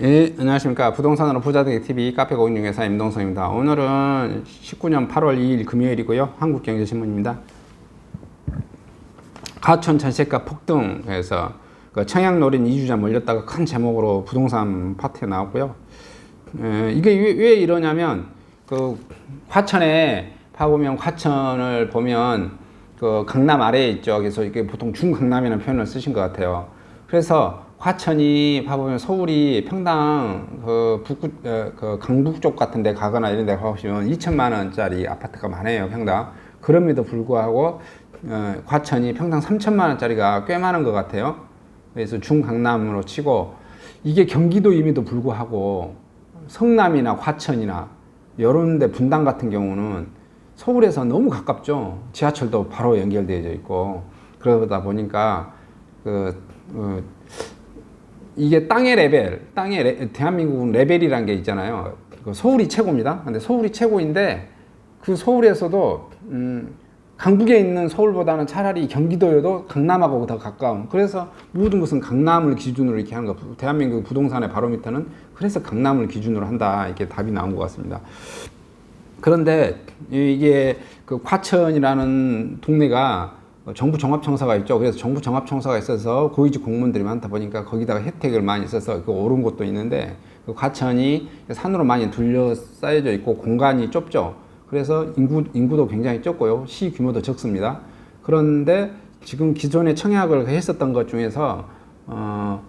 예, 안녕하십니까. 부동산으로 부자되기 TV 카페 공인중개사 임동성입니다. 오늘은 19년 8월 2일 금요일이고요. 한국경제신문입니다. 가천 전세가 폭등해서 그 청약노린 이주자 몰렸다가 큰 제목으로 부동산 파트에 나왔고요. 에, 이게 왜, 왜 이러냐면 그 화천에 파보면 화천을 보면 그 강남 아래에 있죠. 그래서 이게 보통 중강남이라는 표현을 쓰신 것 같아요. 그래서 화천이 봐보면 서울이 평당 그 북구 어, 그 강북 쪽 같은 데 가거나 이런 데 가보시면 2천만 원짜리 아파트가 많아요 평당. 그럼에도 불구하고 어, 화천이 평당 3천만 원짜리가 꽤 많은 것 같아요. 그래서 중강남으로 치고 이게 경기도임에도 불구하고 성남이나 화천이나 이런 데 분당 같은 경우는 서울에서 너무 가깝죠. 지하철도 바로 연결되어 있고 그러다 보니까 그 어, 이게 땅의 레벨, 땅의 레, 대한민국은 레벨이란 게 있잖아요. 그 서울이 최고입니다. 근데 서울이 최고인데 그 서울에서도 음, 강북에 있는 서울보다는 차라리 경기도여도 강남하고 더 가까운. 그래서 모든 것은 강남을 기준으로 이렇게 하는 거. 대한민국 부동산의 바로미터는 그래서 강남을 기준으로 한다. 이렇게 답이 나온 것 같습니다. 그런데 이게 그 과천이라는 동네가 정부 종합청사가 있죠. 그래서 정부 종합청사가 있어서 고위직 공무원들이 많다 보니까 거기다가 혜택을 많이 써서 그 오른 곳도 있는데 그 과천이 산으로 많이 둘러싸여져 있고 공간이 좁죠. 그래서 인구, 인구도 굉장히 적고요. 시 규모도 적습니다. 그런데 지금 기존에 청약을 했었던 것 중에서 어,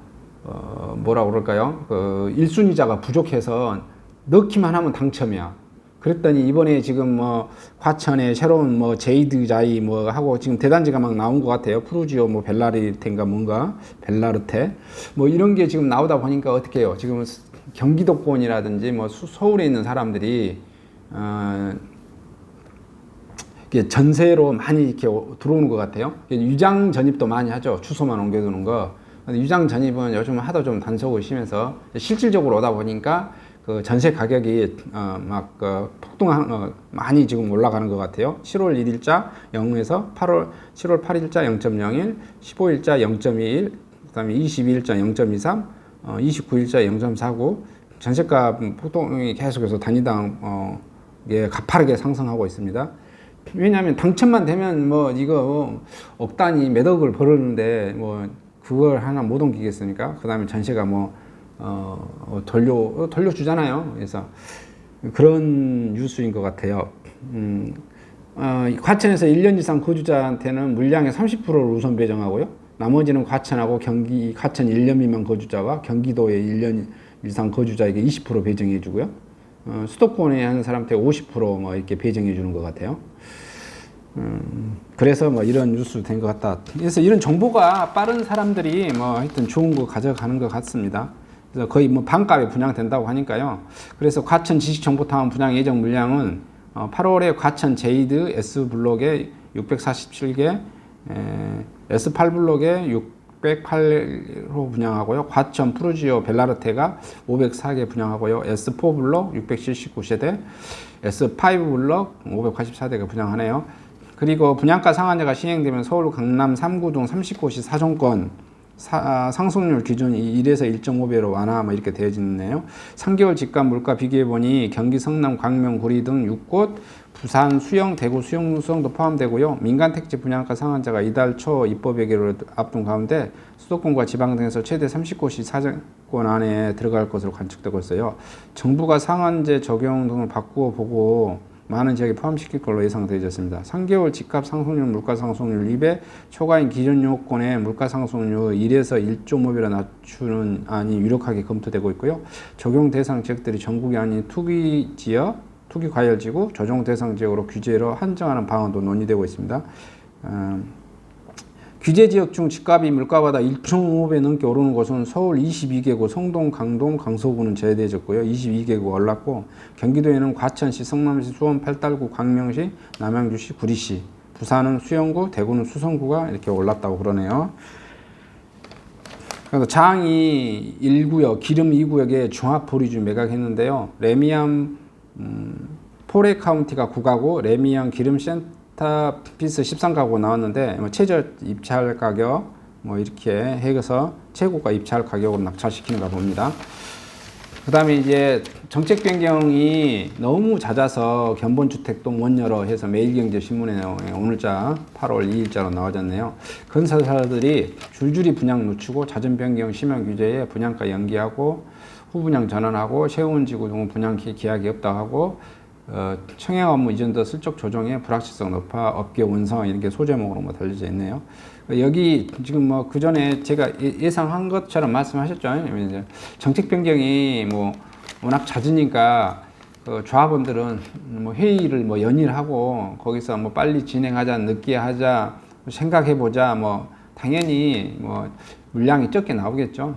어 뭐라 그럴까요? 그 1순위자가 부족해서 넣기만 하면 당첨이야. 그랬더니 이번에 지금 뭐 과천에 새로운 뭐 제이드 자이 뭐 하고 지금 대단지가 막 나온 것 같아요. 프루지오 뭐 벨라리테인가 뭔가 벨라르테 뭐 이런 게 지금 나오다 보니까 어떻게 해요? 지금 경기도권이라든지 뭐 서울에 있는 사람들이 어 전세로 많이 이렇게 들어오는 것 같아요. 유장 전입도 많이 하죠. 주소만 옮겨두는 거. 유장 전입은 요즘 하도 좀 단속을 심해서 실질적으로 오다 보니까 그 전세 가격이 어, 막그 폭등한 어, 많이 지금 올라가는 것 같아요. 7월 1일자 0에서 8월 7월 8일자 0.01, 15일자 0.21, 그다음에 22일자 0.23, 어, 29일자 0.49 전세가 폭등이 계속해서 단위당 어, 예, 가파르게 상승하고 있습니다. 왜냐하면 당첨만 되면 뭐 이거 억 단위 몇 억을 벌었는데 뭐 그걸 하나 못 옮기겠습니까? 그 다음에 전세가 뭐 어, 돌려 어, 돌려주잖아요. 그래서 그런 뉴스인 것 같아요. 음, 어, 과천에서 1년 이상 거주자한테는 물량의 30%를 우선 배정하고요. 나머지는 과천하고 경기 과천 1년 미만 거주자와 경기도의 1년 이상 거주자에게 20% 배정해 주고요. 어, 수도권에 하는 사람한테 50%뭐 이렇게 배정해 주는 것 같아요. 음, 그래서 뭐 이런 뉴스 된 것 같다. 그래서 이런 정보가 빠른 사람들이 뭐 하여튼 좋은 거 가져가는 것 같습니다. 그래서 거의 뭐 반값에 분양된다고 하니까요. 그래서 과천 지식정보타운 분양 예정 물량은 8월에 어, 과천 제이드 S블록에 647개, S8블록에 608호 분양하고요. 과천 프루지오 벨라르테가 504개 분양하고요. S4블록 679세대, S5블록 584대가 분양하네요. 그리고 분양가 상한제가 시행되면 서울 강남 3구 등 30곳이 사종권 사, 아, 상승률 기준이 1에서 1.5배로 완화 뭐 이렇게 되어지네요. 3개월 집값 물가 비교해 보니 경기 성남, 광명, 구리 등 6곳, 부산, 수영, 대구, 수영, 수영도 포함되고요. 민간 택지 분양가 상한자가 이달 초 입법 예기를 앞둔 가운데 수도권과 지방 등에서 최대 30곳이 사정권 안에 들어갈 것으로 관측되고 있어요. 정부가 상한제 적용 등을 바꾸어 보고 많은 지역에 포함시킬 걸로 예상되어졌습니다. 3개월 집값 상승률, 물가 상승률 2배, 초과인 기존 요건의 물가 상승률 1에서 1.5배로 낮추는 안이 유력하게 검토되고 있고요. 적용 대상 지역들이 전국이 아닌 투기 지역, 투기 과열 지구, 조정 대상 지역으로 규제로 한정하는 방안도 논의되고 있습니다. 음, 규제 지역 중 집값이 물가보다 1.5배 넘게 오르는 곳은 서울 22개구, 성동, 강동, 강서구는 제외되어졌고요. 22개구 올랐고 경기도에는 과천시, 성남시, 수원, 팔달구, 광명시, 남양주시, 구리시, 부산은 수영구, 대구는 수성구가 이렇게 올랐다고 그러네요. 그래서 장이 1구역, 기름 2구역에 종합 보리주 매각했는데요. 레미안 음, 포레 카운티가 9가구, 레미안 기름 센터 스타 피스 13가구 나왔는데 뭐 최저 입찰 가격 뭐 이렇게 해서 최고가 입찰 가격으로 낙찰시키는가 봅니다. 그 다음에 이제 정책 변경이 너무 잦아서 견본주택도 못 열어 해서 매일경제신문에 오늘자 8월 2일자로 나와졌네요. 건설사들이 줄줄이 분양 늦추고 잦은 변경 심한 규제에 분양가 연기하고 후분양 전환하고 세운 지구 등 분양 기- 기약이 없다 하고 어, 청약 업무 이전도 슬쩍 조정에 불확실성 높아 업계 원상 이렇게 소제목으로 뭐 달려져 있네요. 여기 지금 뭐 그 전에 제가 예- 예상한 것처럼 말씀하셨죠. 이제 정책 변경이 뭐 워낙 잦으니까 그 조합원들은 뭐 회의를 뭐 연일 하고 거기서 뭐 빨리 진행하자, 늦게 하자, 생각해 보자, 뭐 당연히 뭐 물량이 적게 나오겠죠.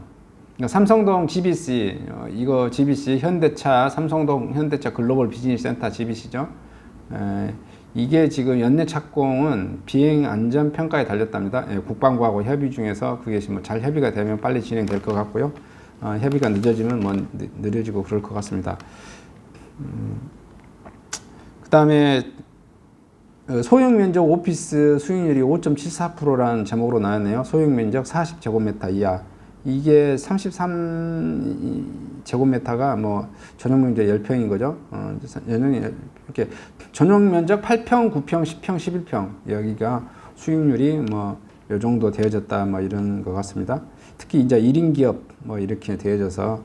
그러니까 삼성동 GBC 어, 이거 GBC 현대차 삼성동 현대차 글로벌 비즈니스 센터 GBC죠. 에, 이게 지금 연내 착공은 비행 안전 평가에 달렸답니다. 예, 국방부하고 협의 중에서 그게 뭐 잘 협의가 되면 빨리 진행될 것 같고요. 어, 협의가 늦어지면 뭐 느- 느려지고 그럴 것 같습니다. 음, 그다음에 어, 소형 면적 오피스 수익률이 5.74%라는 제목으로 나왔네요. 소형 면적 40제곱미터 이하. 이게 33 제곱미터가 뭐 전용 면적 10평인 거죠. 어, 전용 이렇게 전용 면적 8평, 9평, 10평, 11평. 여기가 수익률이 뭐 요 정도 되어졌다 뭐 이런 것 같습니다. 특히 이제 1인 기업 뭐 이렇게 되어져서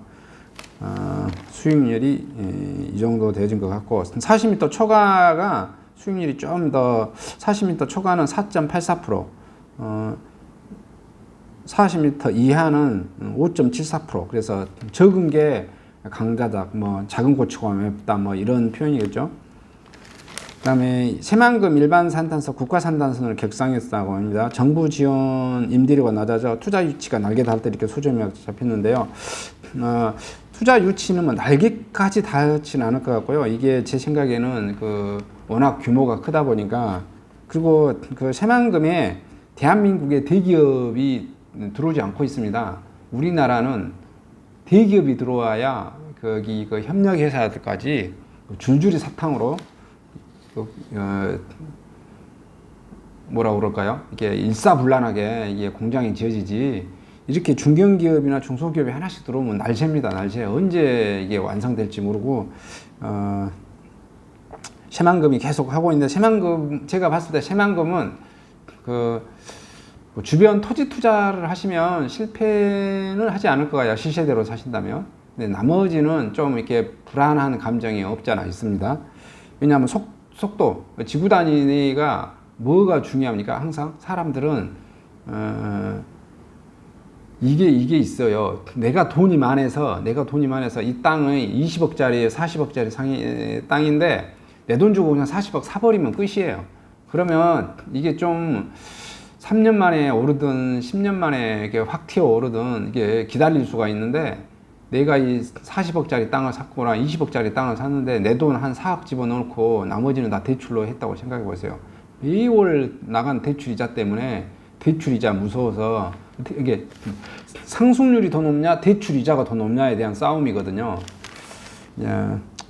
어, 수익률이 예, 이 정도 되어진 것 같고 40m 초과가 수익률이 좀 더 40m 초과는 4.84% 어, 40m 이하는 5.74% 그래서 적은 게 강자다 뭐 작은 고추가 맵다 뭐 이런 표현이겠죠. 그다음에 새만금 일반 산단서 국가 산단선을 격상했다고 합니다. 정부 지원 임대료가 낮아져 투자 유치가 날개 달 때 이렇게 소점이 잡혔는데요. 어, 투자 유치는 뭐 날개까지 닿지는 않을 것 같고요. 이게 제 생각에는 그 워낙 규모가 크다 보니까 그리고 그 새만금에 대한민국의 대기업이 들어오지 않고 있습니다. 우리나라는 대기업이 들어와야 거기 그 협력 회사들까지 줄줄이 사탕으로 그, 어, 뭐라 그럴까요? 이게 일사불란하게 이게 공장이 지어지지 이렇게 중견기업이나 중소기업이 하나씩 들어오면 날새입니다. 날새 언제 이게 완성될지 모르고 어, 새만금이 계속 하고 있는데 새만금 제가 봤을 때 새만금은 그뭐 주변 토지 투자를 하시면 실패는 하지 않을 거예요. 시세대로 사신다면. 근데 나머지는 좀 이렇게 불안한 감정이 없잖아 있습니다. 왜냐하면 속, 속도, 지구 단위가 뭐가 중요합니까? 항상 사람들은 어, 이게 이게 있어요. 내가 돈이 많아서 내가 돈이 많아서 이 땅의 20억짜리, 40억짜리 상이 땅인데 내 돈 주고 그냥 40억 사버리면 끝이에요. 그러면 이게 좀 3년 만에 오르든 10년 만에 이게 확 튀어 오르든 이게 기다릴 수가 있는데 내가 이 40억짜리 땅을 샀거나 20억짜리 땅을 샀는데 내 돈 한 4억 집어넣고 나머지는 다 대출로 했다고 생각해 보세요. 매월 나간 대출 이자 때문에 대출 이자 무서워서 이게 상속률이 더 높냐 대출 이자가 더 높냐에 대한 싸움이거든요. 예.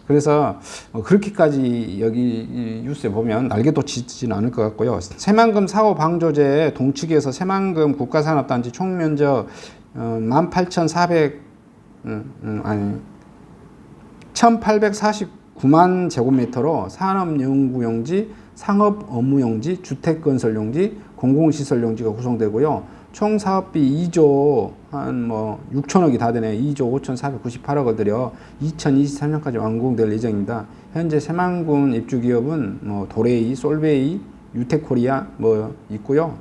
그래서 어, 그렇게까지 여기 이 뉴스에 보면 날개도 짖지는 않을 것 같고요. 새만금 사고 방조제 동측에서 새만금 국가산업단지 총면적 어, 18,400 음, 음, 아니 1,849만 제곱미터로 산업연구용지, 상업업무용지, 주택건설용지, 공공시설용지가 구성되고요. 총 사업비 2조 한 뭐 6천억이 다 되네. 2조 5,498억을 들여 2023년까지 완공될 예정입니다. 현재 새만금 입주 기업은 뭐 도레이, 솔베이, 유테코리아 뭐 있고요.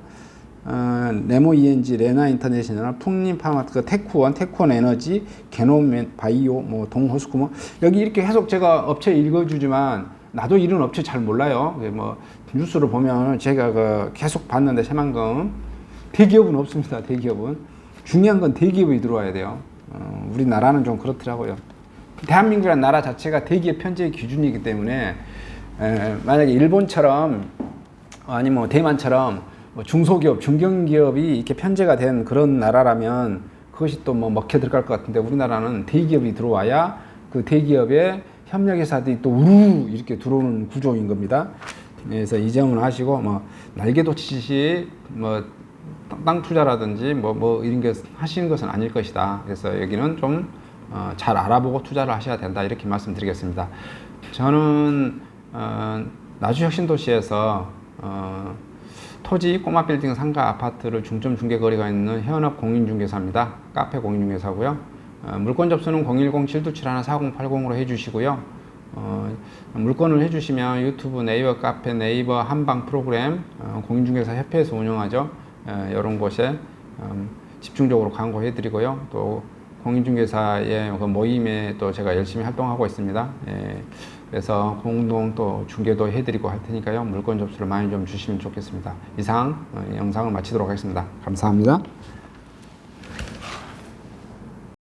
어, 네모 ENG, 레나 인터내셔널, 풍림 파마트, 테크원, 테크원 에너지, 게놈 바이오, 뭐 동호스쿠 뭐 여기 이렇게 계속 제가 업체 읽어주지만 나도 이런 업체 잘 몰라요. 그뭐 뉴스를 보면 제가 그 계속 봤는데 새만금 대기업은 없습니다. 대기업은 중요한 건 대기업이 들어와야 돼요. 어, 우리나라는 좀 그렇더라고요. 대한민국이라는 나라 자체가 대기업 편제의 기준이기 때문에 에, 만약에 일본처럼 아니면 뭐 대만처럼 뭐 중소기업, 중견기업이 이렇게 편제가 된 그런 나라라면 그것이 또 뭐 먹혀 들어갈 것 같은데 우리나라는 대기업이 들어와야 그 대기업의 협력회사들이 또 우르르 이렇게 들어오는 구조인 겁니다. 그래서 이 점을 하시고 뭐 날개도 치듯이 뭐 땅 투자라든지 뭐, 뭐 이런 게 하시는 것은 아닐 것이다. 그래서 여기는 좀 어, 잘 알아보고 투자를 하셔야 된다 이렇게 말씀드리겠습니다. 저는 어, 나주혁신도시에서 어, 토지 꼬마 빌딩 상가 아파트를 중점 중개 거래가 있는 현업 공인중개사입니다. 카페 공인중개사고요. 어, 물건 접수는 010-727-4080으로 해주시고요. 어, 물건을 해주시면 유튜브, 네이버 카페, 네이버 한방 프로그램, 어, 공인중개사 협회에서 운영하죠. 어, 이런 곳에 음, 집중적으로 광고해 드리고요. 또 공인중개사의 그 모임에 또 제가 열심히 활동하고 있습니다. 예, 그래서 공동 또 중개도 해드리고 할 테니까요. 물건 접수를 많이 좀 주시면 좋겠습니다. 이상 어, 영상을 마치도록 하겠습니다. 감사합니다.